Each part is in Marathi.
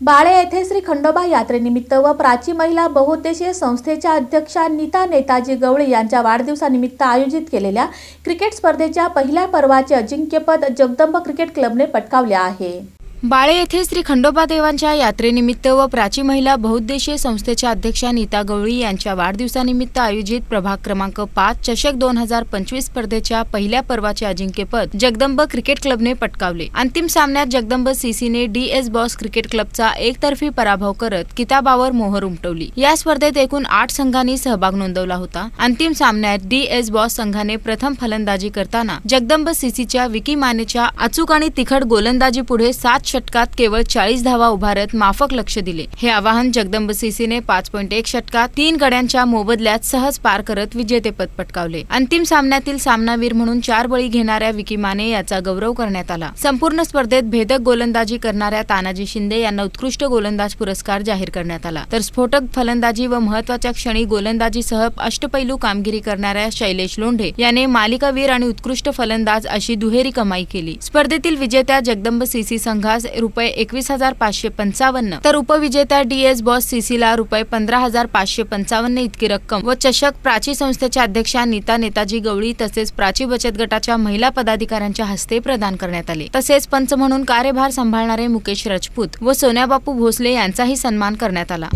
बाळे येथे श्री खंडोबा यात्रेनिमित्त व प्राची महिला बहुउद्देशीय संस्थेच्या अध्यक्षा नीता नेताजी गवळी यांच्या वाढदिवसानिमित्त आयोजित केलेल्या क्रिकेट स्पर्धेच्या पहिल्या पर्वाचे अजिंक्यपद जगदंब क्रिकेट क्लबने पटकावले आहे. बाळे येथे श्री खंडोबा देवांच्या यात्रेनिमित्त व प्राची महिला बहुउद्देशीय संस्थेच्या अध्यक्षा नीता गवळी यांच्या वाढदिवसानिमित्त आयोजित प्रभाग क्रमांक पाच चषक दोन हजार पंचवीस स्पर्धेच्या पहिल्या पर्वाचे अजिंक्यपद जगदंब क्रिकेट क्लबने पटकावले. अंतिम सामन्यात जगदंब सीसीने डी एस बॉस क्रिकेट क्लबचा एकतर्फी पराभव करत किताबावर मोहर उमटवली. या स्पर्धेत एकूण आठ संघांनी सहभाग नोंदवला होता. अंतिम सामन्यात डी एस बॉस संघाने प्रथम फलंदाजी करताना जगदंब सीसीच्या विकी मानेच्या अचूक आणि तिखट गोलंदाजी पुढे सात षटकात केवळ चाळीस धावा उभारत माफक लक्ष दिले. हे आवाहन जगदंब सीसीने पाच पॉईंट एक षटकात तीन गड्यांच्या मोबदल्यात सहज पार करत विजेतेपद पटकावले. अंतिम सामन्यातील सामनावीर म्हणून चार बळी घेणाऱ्या विकी माने याचा गौरव करण्यात आला. संपूर्ण स्पर्धेत भेदक गोलंदाजी करणाऱ्या तानाजी शिंदे यांना उत्कृष्ट गोलंदाज पुरस्कार जाहीर करण्यात आला. तर स्फोटक फलंदाजी व महत्त्वाच्या क्षणी गोलंदाजीसह अष्टपैलू कामगिरी करणाऱ्या शैलेश लोंढे याने मालिकावीर आणि उत्कृष्ट फलंदाज अशी दुहेरी कमाई केली. स्पर्धेतील विजेत्या जगदंब सीसी संघास रुपये एकवीस हजार पाचशे पंचावन्न. तर उपविजेत्या डी एस बॉस सीसीला रुपये पंधरा हजार पाचशे पंचावन्न इतकी रक्कम व चषक प्राची संस्थेच्या अध्यक्षा नीता नेताजी गवळी तसेच प्राची बचत गटाच्या महिला पदाधिकाऱ्यांच्या हस्ते प्रदान करण्यात आले. तसेच पंच म्हणून कार्यभार सांभाळणारे मुकेश राजपूत व सोन्याबापू भोसले यांचाही सन्मान करण्यात आला.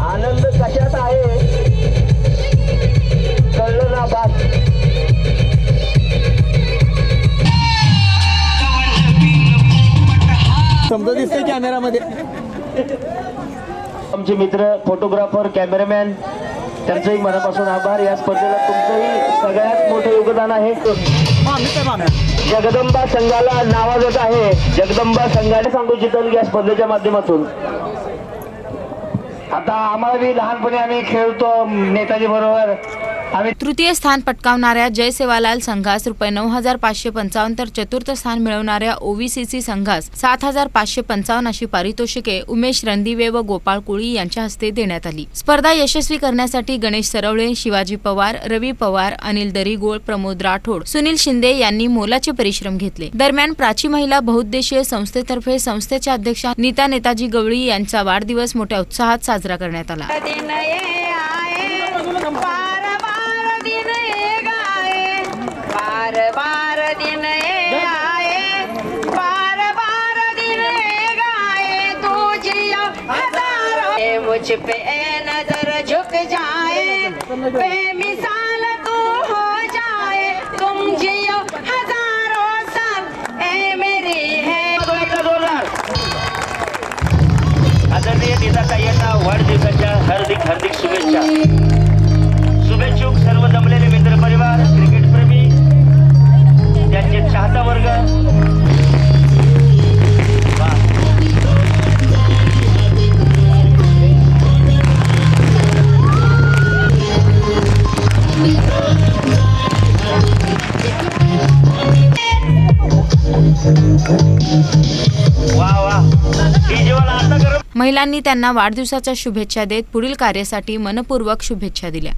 आनंद समजा दिसतंय कॅमेरामध्ये आमचे मित्र फोटोग्राफर कॅमेरामॅन त्यांचंही मनापासून आभार. या स्पर्धेला तुमचंही सगळ्यात मोठं योगदान आहे. जगदंबा संघाला नावाजत आहे. जगदंबा संघाने सांगू इच्छितो या स्पर्धेच्या माध्यमातून. आता आम्हाला बी लहानपणी आम्ही खेळतो नेताजी बरोबर. तृतीय स्थान पटकावणाऱ्या जय सेवालाल संघास रुपये नऊ हजार पाचशे पंचावन्न तर चतुर्थ स्थान मिळवणाऱ्या ओव्हीसीसी संघास सात हजार पाचशे पंचावन्न अशी पारितोषिके उमेश रणदिवे व गोपाळ कुळी यांच्या हस्ते देण्यात आली. स्पर्धा यशस्वी करण्यासाठी गणेश सरवळे शिवाजी पवार रवी पवार अनिल दरीगोळ प्रमोद राठोड सुनील शिंदे यांनी मोलाचे परिश्रम घेतले. दरम्यान प्राची महिला बहुउद्देशीय संस्थेतर्फे संस्थेच्या अध्यक्षा नीता नेताजी गवळी यांचा वाढदिवस मोठ्या उत्साहात साजरा करण्यात आला. मुझ पे नजर झुक जाए बेमिसाल तू हो जाए तुम जियो हजारों साल ए मेरी है एकदा जोरदार. आदरणीय नीताताईंना वाढदिवसाच्या हार्दिक हार्दिक शुभेच्छा शुभेच्छुक सर्व जमलेले मित्र परिवार महिलांनी त्यांना वाढदिवसाच्या शुभेच्छा देत पुढील कार्यासाठी मनपूर्वक शुभेच्छा दिल्या.